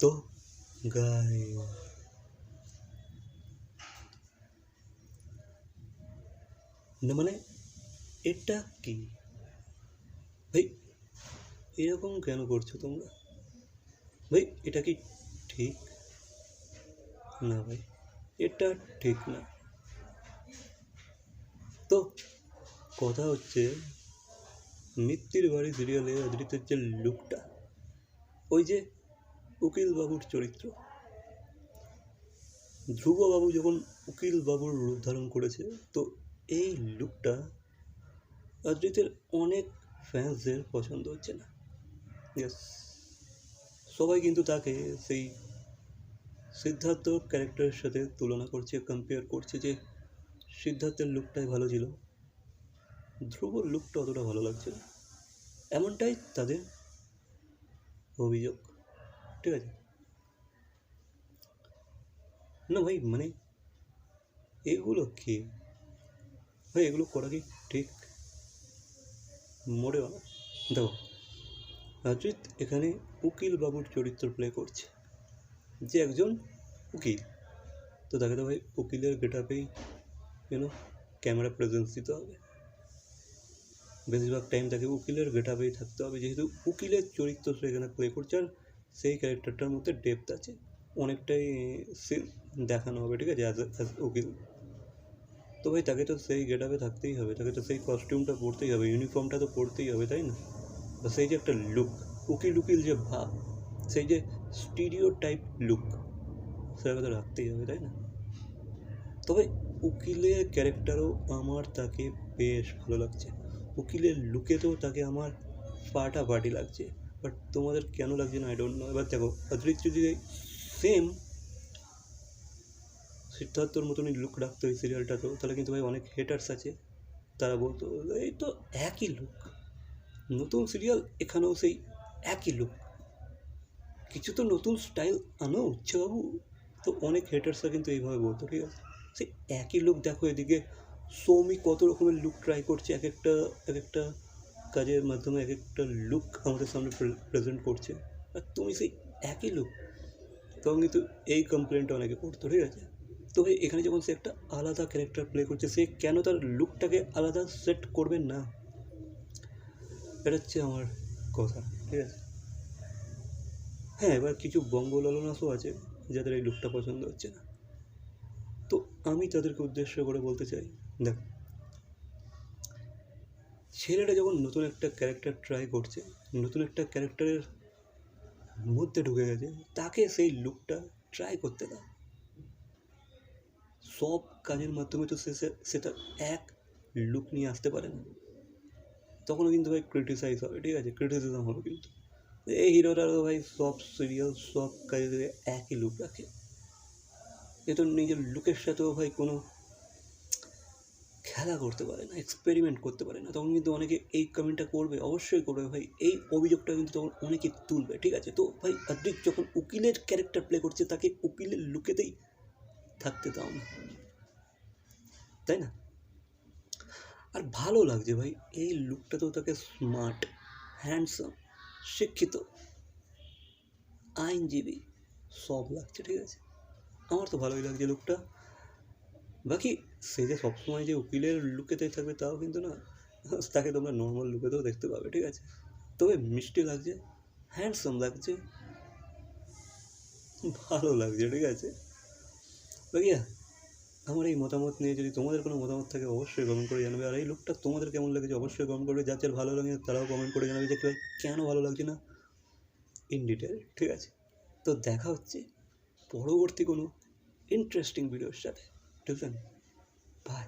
তো গাই না মানে এটা কি? ভাই, এরকম কেন করছ তোমরা? ভাই, এটা কি ঠিক? না ভাই, এটা ঠিক না। তো কথা হচ্ছে, মিত্তির বাড়ি সিরিয়ালে অদিতির যে লুকটা ওই যে উকিল বাবুর চরিত্র। ধ্রুববাবু যখন উকিল বাবুর রূপ ধারণ করেছে, তো এই লুকটা অদ্রিতের অনেক ফ্যান্সদের পছন্দ হচ্ছে না। সবাই কিন্তু তাকে সেই সিদ্ধার্থ ক্যারেক্টারের সাথে তুলনা করছে কম্পেয়ার করছে যে সিদ্ধার্থের লুকটাই ভালো ছিল। ধ্রুবর লুকটা অতটা ভালো লাগছে না। এমনটাই তাদের অভিযোগ। ঠিক আছে না ভাই মানে এগুলো কি? ভাই, এগুলো করা কি ঠিক? না। দেখো, অজিত এখানে উকিল বাবুর চরিত্র প্লে করছে। যে একজন উকিল। তো তাকে তো ভাই, উকিলের গেট আপেই ইউনো ক্যামেরা প্রেজেন্স দিতে হবে। বেশিরভাগ টাইম তাকে উকিলের গেট আপেই থাকতে হবে। যেহেতু উকিলের চরিত্র সে এখানে প্লে করছে। আর সেই ক্যারেক্টারটার মধ্যে ডেপথ আছে, অনেকটাই সিন দেখানো হবে, ঠিক আছে? অ্যাজ অ্যাজ উকিল তো ভাই, তাকে তো সেই গেট আপে থাকতেই হবে, তাকে তো সেই কস্টিউমটা পরতেই হবে ইউনিফর্মটা তো পরতেই হবে, তাই না? বা সেই যে একটা লুক উকিল উকিল যে ভাব, সেই যে স্টিরিও টাইপ লুক সেটাকে তো রাখতেই হবে, তাই না? তবে উকিলের ক্যারেক্টারও আমার তাকে বেশ ভালো লাগছে। উকিলের লুকেতেও তাকে আমার ফাটাফাটি লাগছে। বাট তোমাদের কেন লাগছে না? আই ডোন্ট নো এবার দেখো, অদ্রিত যদি সেম সিদ্ধার্থর মতনই লুক রাখতো এই সিরিয়ালটাতেও তাহলে কিন্তু ভাই অনেক হেটার্স আছে। তারা বলতো, এই তো একই লুক নতুন সিরিয়াল এখানেও সেই একই লুক কিছু তো নতুন স্টাইল আনো বাবু তো অনেক হেটার্সরা কিন্তু এইভাবে বলতো, ঠিক আছে? সেই একই লুক দেখো এদিকে। সৌমি কত রকমের লুক ট্রাই করছে, এক একটা এক একটা কাজের মাধ্যমে এক একটা লুক আমাদের সামনে প্রেজেন্ট করছে। আর তুমি সেই একই লুক তখন কিন্তু এই কমপ্লেনটা অনেকে করতো, ঠিক আছে? তো ভাই এখানে যখন সে একটা আলাদা ক্যারেক্টার প্লে করছে, সে কেন তার লুকটাকে আলাদা সেট করবেন না? এটা হচ্ছে আমার কথা, ঠিক আছে? হ্যাঁ এবার কিছু বঙ্গ ললনাসও আছে, যাদের এই লুকটা পছন্দ হচ্ছে না। তো আমি তাদেরকে উদ্দেশ্য করে বলতে চাই, দেখ ছেলেটা যখন নতুন একটা ক্যারেক্টার ট্রাই করছে, নতুন একটা ক্যারেক্টারের মধ্যে ঢুকে গেছে, তাকে সেই লুকটা ট্রাই করতে দাও। সব কাজের মাধ্যমে তো সে সেটা এক লুক নিয়ে আসতে পারে না। তখনও কিন্তু ভাই ক্রিটিসাইজ হবে, ঠিক আছে ক্রিটিসিজম হবে কিন্তু। এই হিরোরা তো ভাই সব সিরিয়াল সব কাজে একই লুক রাখে। এ তো নিজের লুকের সাথেও ভাই কোনো খেলা করতে পারে না এক্সপেরিমেন্ট করতে পারে না, তখন কিন্তু অনেকে এই কমেন্টটা করবে, অবশ্যই করবে ভাই। এই অভিযোগটা কিন্তু তখন অনেকে তুলবে, ঠিক আছে? তো ভাই অদ্রিক যখন উকিলের ক্যারেক্টার প্লে করছে, তাকে উকিলের লুকেতেই থাকতে দাও তাই না? আর ভালো লাগছে ভাই, এই লুকটা তো তাকে স্মার্ট হ্যান্ডসাম শিক্ষিত, আইনজীবী, সব লাগছে, ঠিক আছে? আমার তো ভালোই লাগছে লুকটা বাকি সে যে সবসময় যে উকিলের লুকেতেই থাকবে তাও কিন্তু না। তাকে তোমরা নর্মাল লুকেতেও দেখতে পাবে ঠিক আছে? তবে মিষ্টি লাগছে হ্যান্ডসাম লাগছে ভালো লাগছে ঠিক আছে? বাকি হ্যাঁ, আমার এই মতামত নিয়ে যদি তোমাদের কোনো মতামত থাকে অবশ্যই কমেন্ট করে জানাবে। আর এই লুকটা তোমাদের কেমন লেগেছে অবশ্যই কমেন্ট করবে। যার ভালো লাগে তারাও কমেন্ট করে জানাবে যে কেন ভালো লাগছে না? ইন ডিটেল ঠিক আছে? তো দেখা হচ্ছে পরবর্তী কোনো ইন্টারেস্টিং ভিডিওর সাথে। ঠিক আছে বাই